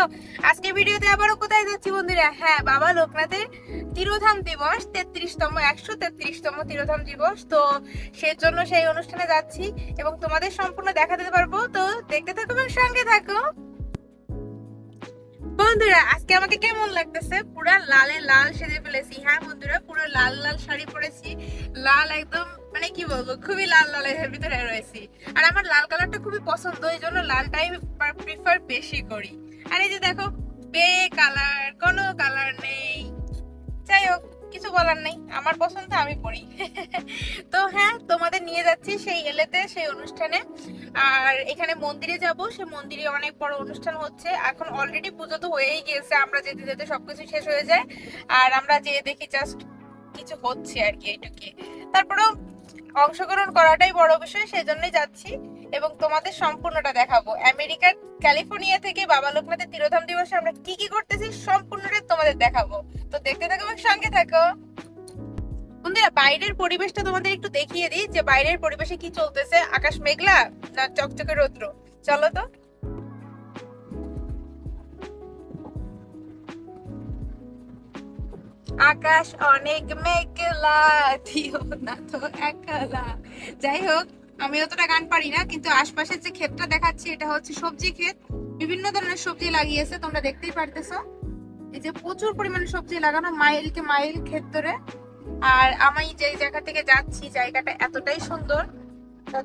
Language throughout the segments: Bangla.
তোমাদের আজকে ভিডিওতে আবারও কোথায় যাচ্ছি বন্ধুরা? হ্যাঁ বাবা লোকনাথের তিরোধাম দিবস, তেত্রিশতম, একশো তেত্রিশতম তিরোধাম দিবস। তো সেই জন্য সেই অনুষ্ঠানে যাচ্ছি এবং তোমাদের সম্পূর্ণ দেখাতে পারব। তো দেখতে থাকো এবং সঙ্গে থাকো। বন্ধুরা, আজকে আমাকে কেমন লাগতেছে? পুরো লালে লাল সেজে ফেলেছি। হ্যাঁ বন্ধুরা, পুরো লাল লাল শাড়ি পরেছি। লাল একদম মানে কি বলব, খুবই লাল লালের ভিতরে রয়েছি। আর আমার লাল কালারটা খুবই পছন্দ এই জন্য লালটাই প্রিফার বেশি করি। আর এই যে দেখো, বে কালার, কোনো কালার নেই। যাই হোক, কিছু বলার নেই, আমার পছন্দ আমি পড়ি। তো হ্যাঁ তোমাদের নিয়ে যাচ্ছি সেই এলেতে, সেই অনুষ্ঠানে। আর এখানে মন্দিরে যাব, সে মন্দিরে অনেক বড় অনুষ্ঠান হচ্ছে। এখন অলরেডি পুজো তো হয়েই গিয়েছে, আমরা যেতে যেতে সবকিছু শেষ হয়ে যায়। আর আমরা যে দেখি জাস্ট কিছু হচ্ছে আর কি এইটুকি তারপরেও অংশগ্রহণ করাটাই বড় বিষয় সেই জন্যই যাচ্ছি। এবং তোমাদের সম্পূর্ণটা দেখাবো। আমেরিকার ক্যালিফোর্নিয়া থেকে বাবা লোকনাথের তিরোধাম দিবসে আমরা কি কি করতেছি সম্পূর্ণটা তোমাদের দেখাবো। তো দেখতে থাকো এবং সঙ্গে থাকো। বন্ধুরা, বাইরের পরিবেশটা তোমাদের একটু দেখিয়ে দিই যে বাইরের পরিবেশে কি চলতেছে। আকাশ মেঘলা না চকচকে রৌদ্র? চলো তো। আকাশ অনেক মেঘলা, দিও না তো একলা। যাই হোক আমি অতটা গান পারি না, কিন্তু আশপাশের যে ক্ষেতটা দেখাচ্ছি, এটা হচ্ছে সবজি ক্ষেত। বিভিন্ন ধরনের সবজি লাগিয়েছে, তোমরা দেখতেই পারতেছো। এই যে প্রচুর পরিমাণে সবজি লাগানো, মাইলকে মাইল ক্ষেত ধরে। আর আমি যে জায়গা থেকে যাচ্ছি, জায়গাটা এতটাই সুন্দর।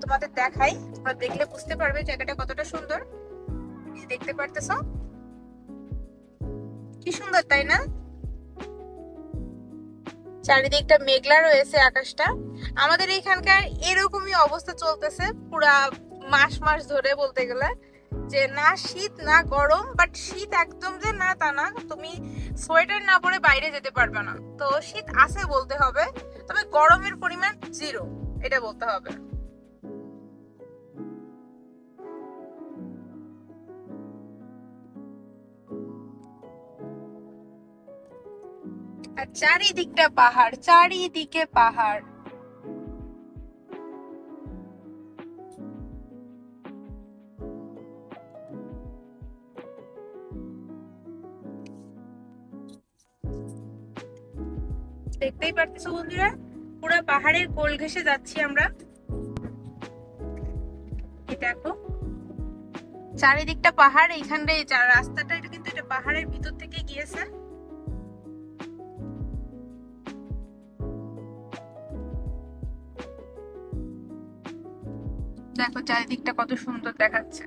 তোমাদের দেখাই, তোমরা দেখলে বুঝতে পারবে জায়গাটা কতটা সুন্দর। দেখতে পারতেছো? কি সুন্দর, তাই না? চারিদিকটা মেঘলা রয়েছে আকাশটা। আমাদের এখানকার এরকমই অবস্থা চলতেছে পুরা মাস মাস ধরে বলতে গেলে। যে না শীত, না গরম বাট শীত একদম যে না তা না, তুমি সোয়েটার না পরে বাইরে যেতে পারবে না। তো শীত আছে বলতে হবে, তবে গরমের পরিমাণ জিরো এটা বলতে হবে। চারিদিকটা পাহাড়, চারিদিকে পাহাড়। দেখতেই পারতেছো বন্ধুরা, পুরো পাহাড়ের কোল ঘেসে যাচ্ছি আমরা। দেখো, চারিদিকটা পাহাড় এইখানটা রাস্তাটা, এটা কিন্তু এটা পাহাড়ের ভিতর থেকে গিয়েছে। দেখো চারিদিকটা কত সুন্দর দেখাচ্ছে।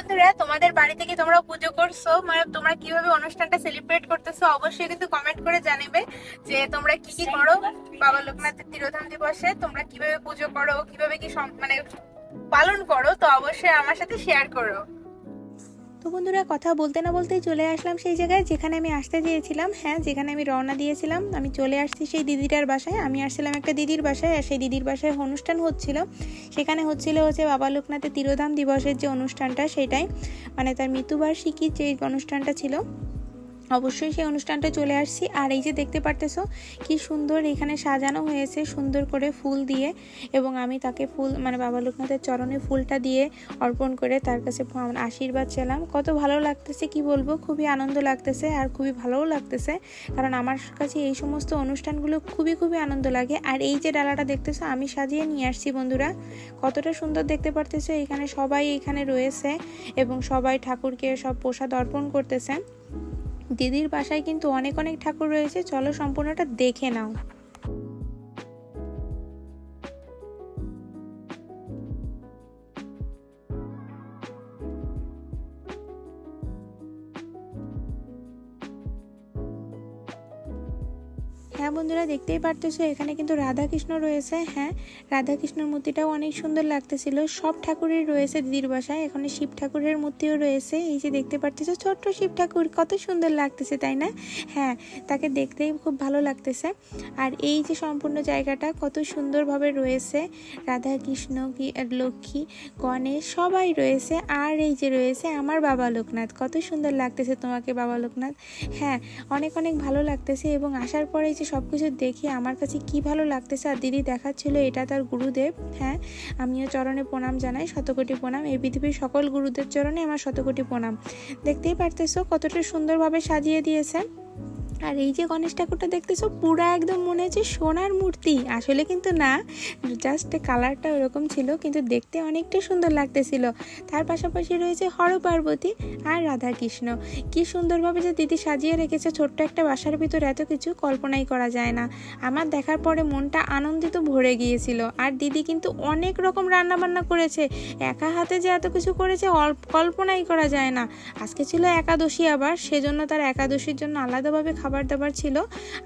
বন্ধুরা, তোমাদের বাড়ি থেকে তোমরা পুজো করছ। মানে তোমরা কীভাবে অনুষ্ঠানটা সেলিব্রেট করতেছো অবশ্যই কিন্তু কমেন্ট করে জানাবে যে তোমরা কি কি করো। বাবা লোকনাথের তিরোধাম দিবসে তোমরা কীভাবে পুজো করো, কীভাবে কি মানে পালন করো, তো অবশ্যই আমার সাথে শেয়ার করো। তো বন্ধুরা, কথা বলতে না বলতেই চলে আসলাম সেই জায়গায় যেখানে আমি আসতে চেয়েছিলাম। হ্যাঁ যেখানে আমি রওনা দিয়েছিলাম। আমি চলে আসছি সেই দিদিটার বাসায়। আমি আসছিলাম একটা দিদির বাসায় আর সেই দিদির বাসায় অনুষ্ঠান হচ্ছিল। সেখানে হচ্ছিল হচ্ছে বাবা লোকনাথের তিরোধাম দিবসের যে অনুষ্ঠানটা, সেটাই। মানে তার মৃত্যুবার্ষিকীর যে অনুষ্ঠানটা ছিল। অবশ্যই সেই অনুষ্ঠানটা চলে আসছি। আর এই যে দেখতে পারতেছো, কি সুন্দর এখানে সাজানো হয়েছে সুন্দর করে ফুল দিয়ে এবং আমি তাকে ফুল মানে বাবা লোকনাথের চরণে ফুলটা দিয়ে অর্পণ করে তার কাছে আশীর্বাদ চেলাম কত ভালো লাগতেছে, কি বলব? খুবই আনন্দ লাগতেছে আর খুবই ভালোও লাগতেছে। কারণ আমার কাছে এই সমস্ত অনুষ্ঠানগুলো খুবই খুবই আনন্দ লাগে। আর এই যে ডালাটা দেখতেছো, আমি সাজিয়ে নিয়ে আসছি বন্ধুরা। কতটা সুন্দর দেখতে পারতেছো, এখানে সবাই এখানে রয়েছে এবং সবাই ঠাকুরকে সব প্রসাদ অর্পণ করতেছে। দিদির বাসায় কিন্তু অনেক অনেক ঠাকুর রয়েছে। চলো সম্পূর্ণটা দেখে নাও। হ্যাঁ বন্ধুরা, দেখতেই পারতেছো, এখানে কিন্তু রাধাকৃষ্ণ রয়েছে। হ্যাঁ রাধাকৃষ্ণর মূর্তিটাও অনেক সুন্দর লাগতেছিল। সব ঠাকুরের রয়েছে দিদির বাসায়, এখানে শিব ঠাকুরের মূর্তিও রয়েছে। এই যে দেখতে পারতেছো, ছোট্ট শিব ঠাকুর, কত সুন্দর লাগতেছে, তাই না? হ্যাঁ তাকে দেখতেই খুব ভালো লাগতেছে। আর এই যে সম্পূর্ণ জায়গাটা কত সুন্দরভাবে রয়েছে। রাধাকৃষ্ণ লক্ষ্মী, গণেশ, সবাই রয়েছে। আর এই যে রয়েছে আমার বাবা লোকনাথ, কত সুন্দর লাগতেছে তোমাকে বাবা লোকনাথ। হ্যাঁ অনেক অনেক ভালো লাগতেছে এবং আসার পরে যে সব কিছু দেখে আমার কাছে কি ভালো লাগতেছে আর দিদি দেখাচ্ছিল এটা তার গুরুদেব হ্যাঁ? আমিও চরণে প্রণাম জানাই, শতকোটি প্রণাম। এই পৃথিবীর সকল গুরুদের চরণে আমার শতকোটি প্রণাম। দেখতেই পারতেছো কতটা সুন্দরভাবে সাজিয়ে দিয়েছে। আর এই যে গণেশ ঠাকুরটা দেখতেছো, পুরো একদম মনে হচ্ছে সোনার মূর্তি। আসলে কিন্তু না জাস্ট কালারটা ওরকম ছিল, কিন্তু দেখতে অনেকটা সুন্দর লাগতেছিল। তার পাশাপাশি রয়েছে হর পার্বতী আর রাধাকৃষ্ণ। কি সুন্দরভাবে যে দিদি সাজিয়ে রেখেছে ছোট্ট একটা বাসার ভিতর এত কিছু কল্পনাই করা যায় না। আমার দেখার পরে মনটা আনন্দিত ভরে গিয়েছিল। আর দিদি কিন্তু অনেক রকম রান্না বান্না করেছে। একা হাতে যে এত কিছু করেছে কল্পনাই করা যায় না। আজকে ছিল একাদশী আবার, সেজন্য তার একাদশীর জন্য আলাদাভাবে খাবার দাবার ছিল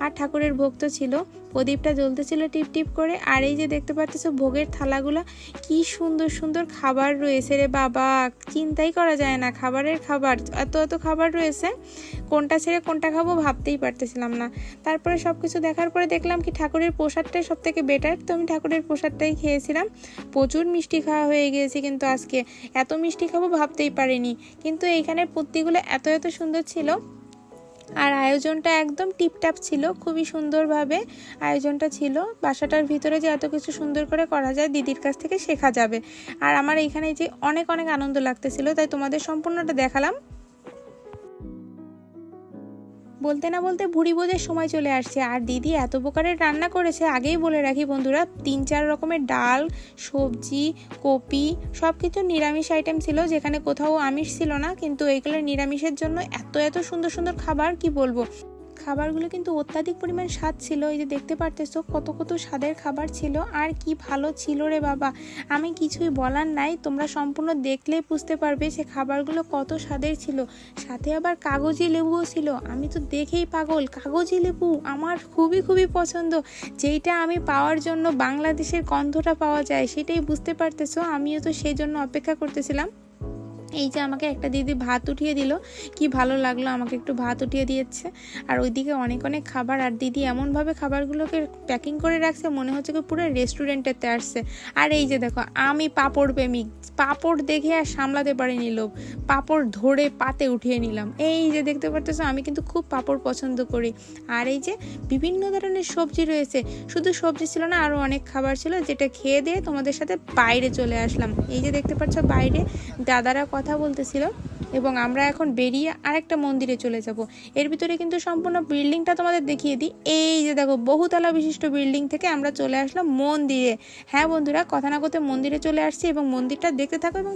আর ঠাকুরের ভক্ত ছিল। প্রদীপটা জ্বলতেছিল টিপ টিপ করে। আর এই যে দেখতে পাচ্ছ ভোগের থালাগুলো, কি সুন্দর সুন্দর খাবার রয়েছে রে বাবা। চিন্তাই করা যায় না, খাবারের খাবার, এত এত খাবার রয়েছে। কোনটা ছেড়ে কোনটা খাব ভাবতেই পারতেছিলাম না। তারপরে সব কিছু দেখার পরে দেখলাম কি ঠাকুরের প্রসাদটাই সব থেকে বেটার তো আমি ঠাকুরের প্রসাদটাই খেয়েছিলাম। প্রচুর মিষ্টি খাওয়া হয়ে গিয়েছে কিন্তু আজকে। এত মিষ্টি খাব ভাবতেই পারিনি। কিন্তু এইখানে পুত্তিগুলো এত এত সুন্দর ছিল। আর আয়োজনটা একদম টিপটাপ ছিল, খুবই সুন্দরভাবে আয়োজনটা ছিল। বাসাটার ভিতরে যে এত কিছু সুন্দর করে করা যায় দিদির কাছ থেকে শেখা যাবে। আর আমার এখানে যে অনেক অনেক আনন্দ লাগতেছিল, তাই তোমাদের সম্পূর্ণটা দেখালাম। বলতে না বলতে ভুড়ি বোঝের সময় চলে আসছে। আর দিদি এত প্রকারের রান্না করেছে, আগেই বলে রাখি বন্ধুরা, তিন চার রকমের ডাল, সবজি, কপি সব কিছু নিরামিষ আইটেম ছিল, যেখানে কোথাও আমিষ ছিল না, কিন্তু এইগুলো নিরামিষের জন্য এত এত সুন্দর সুন্দর খাবার, কি বলব? খাবারগুলো কিন্তু অত্যাধিক পরিমাণ স্বাদ ছিল। এই যে দেখতে পারতেছো কত কত স্বাদের খাবার ছিল আর কি ভালো ছিল রে বাবা। আমি কিছুই বলার নাই, তোমরা সম্পূর্ণ দেখলেই বুঝতে পারবে সে খাবারগুলো কত স্বাদের ছিল। সাথে আবার কাগজি লেবুও ছিল। আমি তো দেখেই পাগল, কাগজি লেবু আমার খুবই খুবই পছন্দ। যেইটা আমি পাওয়ার জন্য বাংলাদেশের গন্ধটা পাওয়া যায়, সেটাই বুঝতে পারতেছো। আমিও তো সেই জন্য অপেক্ষা করতেছিলাম। এই যে আমাকে একটা দিদি ভাত উঠিয়ে দিল। কি ভালো লাগল, আমাকে একটু ভাত উঠিয়ে দিয়েছে। আর ওইদিকে অনেক অনেক খাবার। আর দিদি এমনভাবে খাবারগুলোকে প্যাকিং করে রাখছে, মনে হচ্ছে কি পুরো রেস্টুরেন্টেতে আসছে। আর এই যে দেখো, আমি পাপড় প্রেমিক। পাপড় দেখে আর সামলাতে পারিনি লোভ। পাপড় ধরে পাতে উঠিয়ে নিলাম। এই যে দেখতে পারতেছো, আমি কিন্তু খুব পাপড় পছন্দ করি। আর এই যে বিভিন্ন ধরনের সবজি রয়েছে। শুধু সবজি ছিল না আরও অনেক খাবার ছিল, যেটা খেয়ে দিয়ে তোমাদের সাথে বাইরে চলে আসলাম। এই যে দেখতে পাচ্ছ, বাইরে দাদারা কথা বলতেছিল এবং আমরা এখন বেরিয়ে আরেকটা মন্দিরে চলে যাব। এর ভিতরে কিন্তু সম্পূর্ণ বিল্ডিংটা তোমাদের দেখিয়ে দিই। এই যে দেখো, বহুতলা বিশিষ্ট বিল্ডিং থেকে আমরা চলে আসলাম মন্দিরে। হ্যাঁ বন্ধুরা, কথা না কথা মন্দিরে চলে আসছি এবং মন্দিরটা দেখতে থাকো এবং